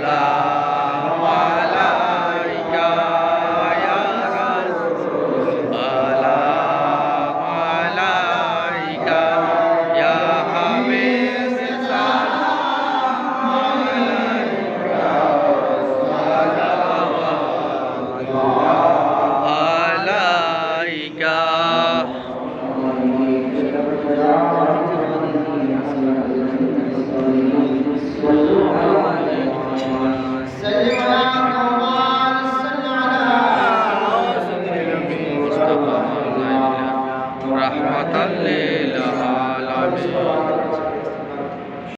la Mustafa রহমাতাল লিল